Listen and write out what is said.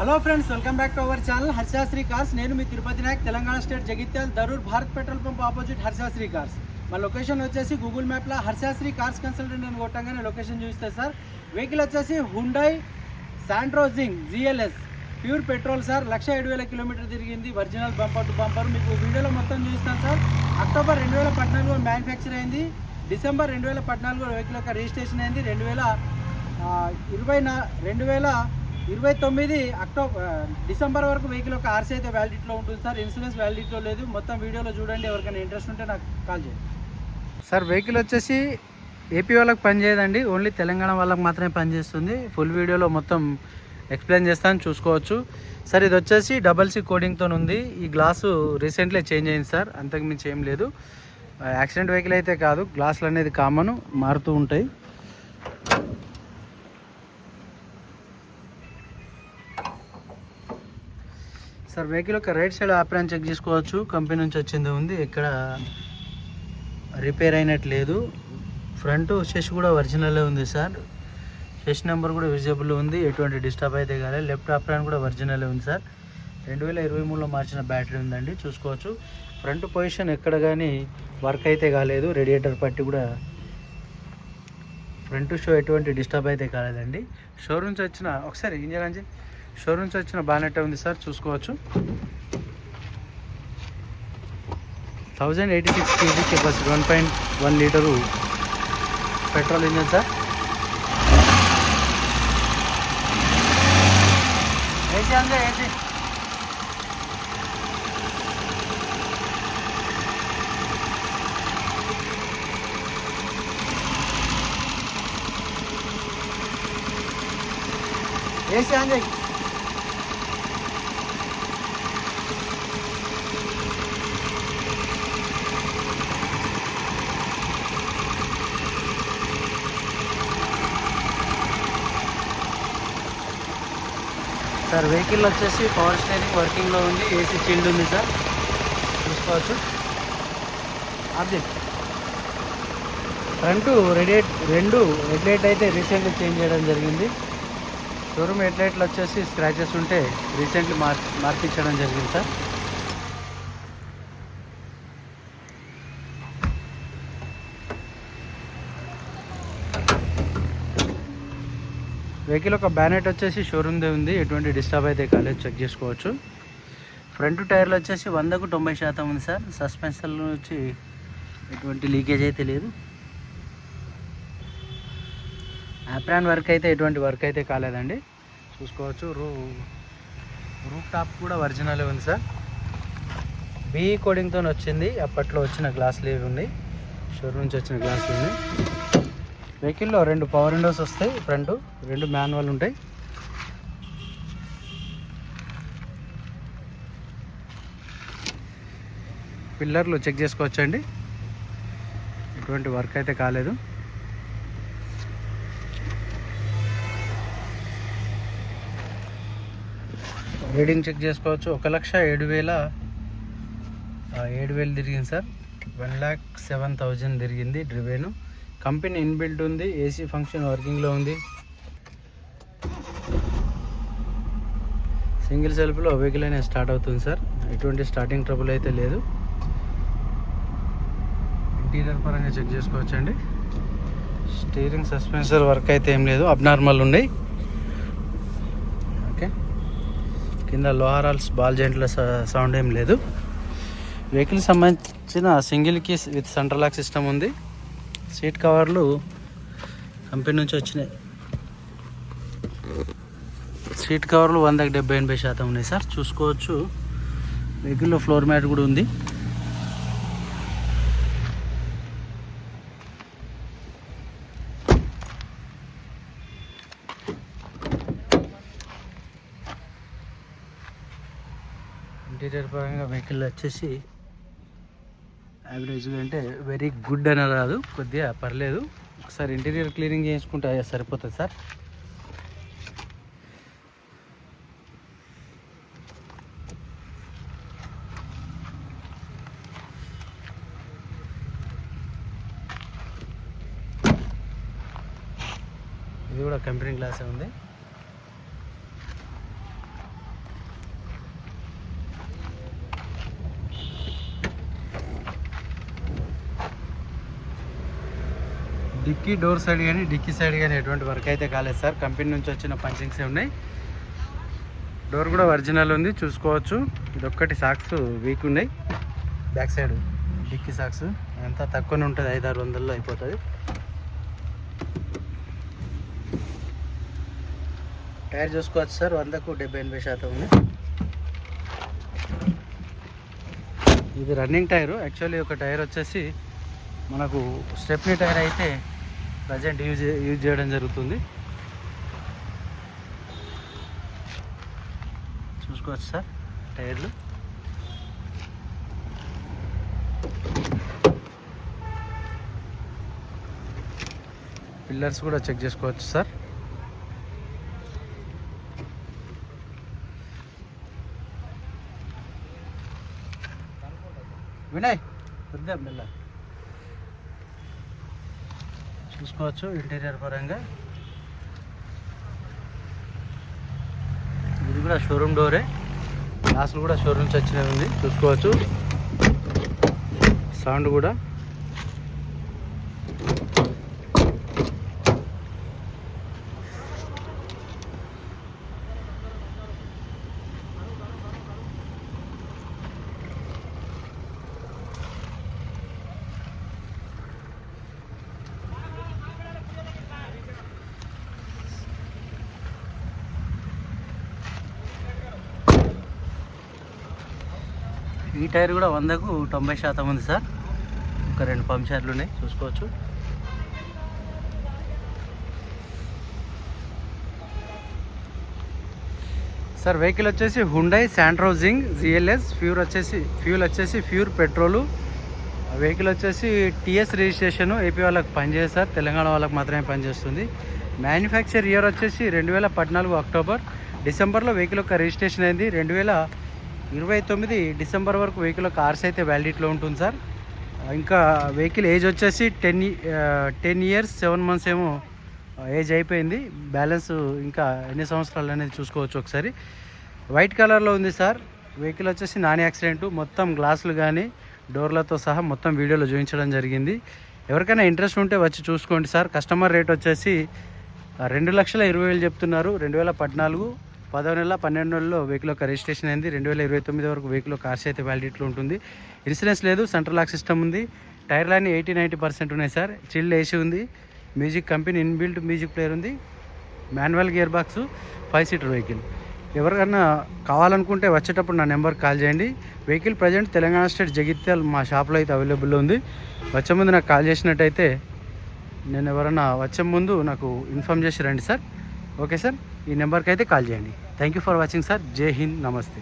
Hello friends welcome back to our channel Harshasri cars నేను మీ Tirupati Nayak Telangana state Jagtial Darur Bharat petrol pump opposite Harshasri cars మా location వచ్చేసి Google మ్యాప్లో Harshasri cars consultant అని కొట్టంగానే location చూస్తే sir. Vehicle వచ్చేసి Hyundai santro xing GLS pure petrol sir lakh ఏడు వేల కిలోమీటర్ తిరిగింది. ఒరిజినల్ బంపర్ టు బంపర్ మీకు వీడియోలో మొత్తం చూస్తాను సార్. అక్టోబర్ రెండు వేల పద్నాలుగులో మ్యానుఫ్యాక్చర్ అయింది. డిసెంబర్ రెండు వేల పద్నాలుగులో వెహికల్ యొక్క రిజిస్ట్రేషన్ అయింది. రెండు వేల ఇరవై నా రెండు వేల ఇరవై తొమ్మిది అక్టోబర్ డిసెంబర్ వరకు వెహికల్ ఒక ఆర్సీ అయితే వ్యాలిడిటీలో ఉంటుంది సార్. ఇన్సూరెన్స్ వ్యాలిడిటీలో లేదు. మొత్తం వీడియోలో చూడండి. ఎవరికైనా ఇంట్రెస్ట్ ఉంటే నాకు కాల్ చేయండి. సార్ వెహికల్ వచ్చేసి ఏపీ వాళ్ళకి పనిచేయదండి ఓన్లీ తెలంగాణ వాళ్ళకి మాత్రమే పనిచేస్తుంది ఫుల్ వీడియోలో మొత్తం ఎక్స్ప్లెయిన్ చేస్తాను. చూసుకోవచ్చు. సార్ ఇది వచ్చేసి డబల్ సి కోడింగ్తో ఉంది. ఈ గ్లాసు రీసెంట్లీ చేంజ్ అయింది సార్. అంతకుమించి ఏం లేదు. యాక్సిడెంట్ వెహికల్ అయితే కాదు. గ్లాసులు అనేది కామన్ మారుతూ ఉంటాయి. సార్ వెహికల్ యొక్క రైట్ సైడ్ ఆప్రాన్ చెక్ చేసుకోవచ్చు. కంపెనీ నుంచి వచ్చింది ఉంది. ఇక్కడ రిపేర్ అయినట్టు లేదు. ఫ్రంట్ షెష్ కూడా ఒరిజినలే ఉంది సార్. సెష్ నెంబర్ కూడా విజిబుల్ ఉంది. ఎటువంటి డిస్టర్బ్ అయితే కాలేదు. లెఫ్ట్ ఆప్రాన్ కూడా ఒరిజినలే ఉంది సార్. రెండు వేల ఇరవై మూడులో మార్చిన బ్యాటరీ ఉందండి. చూసుకోవచ్చు. ఫ్రంట్ పొజిషన్ ఎక్కడ కానీ వర్క్ అయితే కాలేదు. రేడియేటర్ పట్టి కూడా ఫ్రంట్ షో ఎటువంటి డిస్టర్బ్ అయితే కాలేదండి. షోరూమ్స్ నుంచి వచ్చిన ఒకసారి ఏం చేయాలంటే షోరూమ్ నుంచి వచ్చిన బానెట్ ఉంది సార్ చూసుకోవచ్చు. Thousand eighty six kg capacity one point one litre petrol engine sir. AC అందే ఏసీ. ఏసీ అందే సార్ వెహికల్ వచ్చేసి పవర్ స్టేరింగ్ వర్కింగ్లో ఉంది ఏసీ చిల్డ్ ఉంది సార్. చూసుకోవచ్చు. అది ఫ్రంట్ రెడేట్ రెండు హెడ్లైట్ అయితే రీసెంట్గా చేంజ్ చేయడం జరిగింది. షోరూమ్ హెడ్లైట్లు వచ్చేసి స్క్రాచెస్ ఉంటే రీసెంట్లీ మార్ మార్పించడం జరిగింది సార్. వెహికల్ ఒక బ్యానెట్ వచ్చేసి షోరూమ్దే ఉంది. ఎటువంటి డిస్టర్బ్ అయితే కాలేదు. చెక్ చేసుకోవచ్చు. ఫ్రంట్ టైర్లు వచ్చేసి వందకు తొంభై శాతం ఉంది సార్. సస్పెన్షన్ వచ్చి ఎటువంటి లీకేజ్ అయితే లేదు. యాప్రాన్ వర్క్ అయితే ఎటువంటి వర్క్ అయితే కాలేదండి. చూసుకోవచ్చు. రూ రూఫ్ టాప్ కూడా ఒరిజినల్ ఉంది సార్. బీఈ కోడింగ్తో వచ్చింది. అప్పట్లో వచ్చిన గ్లాస్ ఇవి ఉంది షోరూమ్ నుంచి వచ్చిన గ్లాస్ ఉంది వెహికల్లో రెండు పవర్ విండోస్ వస్తాయి ఫ్రంట్ రెండు మాన్యువల్ ఉంటాయి. పిల్లర్లు చెక్ చేసుకోవచ్చండి. ఎటువంటి వర్క్ అయితే కాలేదు. రీడింగ్ చెక్ చేసుకోవచ్చు. ఒక లక్ష ఏడు వేల ఏడు వేలు తిరిగింది sir. One lakh seven thousand తిరిగింది డ్రివేను. కంపెనీ ఇన్బిల్ట్ ఉంది ఏసీ ఫంక్షన్ వర్కింగ్లో ఉంది. సింగిల్ సెల్ఫ్లో వెహికల్ అనేది స్టార్ట్ అవుతుంది సార్. ఎటువంటి స్టార్టింగ్ ట్రబుల్ అయితే లేదు. ఇంటీరియర్ పరంగా చెక్ చేసుకోవచ్చండి. స్టీరింగ్ సస్పెన్సర్ వర్క్ అయితే ఏం లేదు అబ్నార్మల్ ఉన్నాయి. ఓకే కింద లోహారాల్స్ బాల్ జాయింట్ల సౌండ్ ఏం లేదు. వెహికల్ సంబంధించిన సింగిల్కి విత్ సెంట్రల్ లాక్ సిస్టమ్ ఉంది. సీట్ కవర్లు కంపెనీ నుంచి వచ్చినాయి. సీట్ కవర్లు వందకి డెబ్బై ఎనభై శాతం ఉన్నాయి సార్. చూసుకోవచ్చు. వెహికల్లో ఫ్లోర్ మ్యాట్ కూడా ఉంది. ఇంటీరియర్ పరంగా వెహికల్ వచ్చేసి యావరేజ్గా అంటే వెరీ గుడ్ అని రాదు కొద్దిగా పర్లేదు. ఒకసారి ఇంటీరియర్ క్లీనింగ్ చేయించుకుంటే సరిపోతుంది సార్. ఇది కూడా కంపెనీ గ్లాసే ఉంది. డిక్కీ డోర్ సైడ్ కానీ డిక్కీ సైడ్ కానీ ఎటువంటి వర్క్ అయితే కాలేదు సార్. కంపెనీ నుంచి వచ్చిన పంచింగ్సే ఉన్నాయి. డోర్ కూడా ఒరిజినల్ ఉంది చూసుకోవచ్చు. ఇదొక్కటి సాక్స్ వీక్ ఉన్నాయి. బ్యాక్ సైడ్ డిక్కీ సాక్స్ ఎంత తక్కువనే ఉంటుంది ఐదు ఆరు వందల్లో అయిపోతుంది. టైర్ చూసుకోవచ్చు సార్ వందకు డెబ్బై ఎనభై శాతం ఉంది. ఇది రన్నింగ్ టైరు యాక్చువల్లీ ఒక టైర్ వచ్చేసి మనకు స్టెప్నీ టైర్ అయితే ప్రజెంట్ యూజ్ యూజ్ చేయడం జరుగుతుంది. చూసుకోవచ్చు సార్ టైర్లు. పిల్లర్స్ కూడా చెక్ చేసుకోవచ్చు సార్. వినయ్ పెద్ద పిల్లర్. చూసుకోవచ్చు ఇంటీరియర్ పరంగా. ఇది కూడా షోరూమ్ డోరే. గ్లాసులు కూడా షోరూమ్ నుంచి వచ్చినవి ఉంది. చూసుకోవచ్చు. సౌండ్ కూడా. ఈ టైర్ కూడా వందకు తొంభై శాతం ఉంది సార్. ఒక రెండు పంచర్లు ఉన్నాయి చూసుకోవచ్చు. సార్ వెహికల్ వచ్చేసి Hyundai santro xing GLS pure వచ్చేసి ఫ్యూల్ వచ్చేసి ఫ్యూర్ పెట్రోలు వెహికల్ వచ్చేసి టీఎస్ రిజిస్ట్రేషన్ ఏపీ వాళ్ళకి పనిచేయదు సార్. తెలంగాణ వాళ్ళకి మాత్రమే పనిచేస్తుంది. మ్యానుఫ్యాక్చర్ ఇయర్ వచ్చేసి రెండు వేల పద్నాలుగు అక్టోబర్ డిసెంబర్లో వెహికల్ యొక్క రిజిస్ట్రేషన్ అయింది. రెండు వేల ఇరవై తొమ్మిది డిసెంబర్ వరకు వెహికల్ కార్స్ అయితే వ్యాలిడిటీలో ఉంటుంది సార్. ఇంకా వెహికల్ ఏజ్ వచ్చేసి ten ten years seven months ఏమో ఏజ్ అయిపోయింది. బ్యాలెన్స్ ఇంకా ఎన్ని సంవత్సరాలు అనేది చూసుకోవచ్చు ఒకసారి. వైట్ కలర్లో ఉంది సార్. వెహికల్ వచ్చేసి నాన్ యాక్సిడెంట్. మొత్తం గ్లాసులు కానీ డోర్లతో సహా మొత్తం వీడియోలో చూపించడం జరిగింది. ఎవరికైనా ఇంట్రెస్ట్ ఉంటే వచ్చి చూసుకోండి సార్. కస్టమర్ రేట్ వచ్చేసి రెండు లక్షల ఇరవై వేలు చెప్తున్నారు. రెండు వేల పద్నాలుగు పదో నెల పన్నెండు నెలలో వెహికల్ యొక్క రిజిస్ట్రేషన్ అయింది. రెండు వేల ఇరవై తొమ్మిది వరకు వెహికల్ కార్స్ అయితే వ్యాలిడిటీలో ఉంటుంది. ఇన్సూరెన్స్ లేదు సెంట్రల్ లాక్ సిస్టమ్ ఉంది. Tyre line eighty ninety percent ఉన్నాయి సార్. చిల్డ్ ఏసీ ఉంది. Music company inbuilt music player ఉంది. Manual gear box five seater vehicle ఎవరికన్నా కావాలనుకుంటే వచ్చేటప్పుడు నా నెంబర్ కాల్ చేయండి. Vehicle present Telangana state Jagtial మా షాప్లో అయితే అవైలబుల్ ఉంది. వచ్చే ముందు నాకు కాల్ చేసినట్టయితే నేను ఎవరన్నా వచ్చే ముందు నాకు ఇన్ఫామ్ చేసి రండి సార్. ఓకే సార్ ఈ నెంబర్కి అయితే కాల్ చేయండి. Thank you for watching sir జై హింద్ నమస్తే.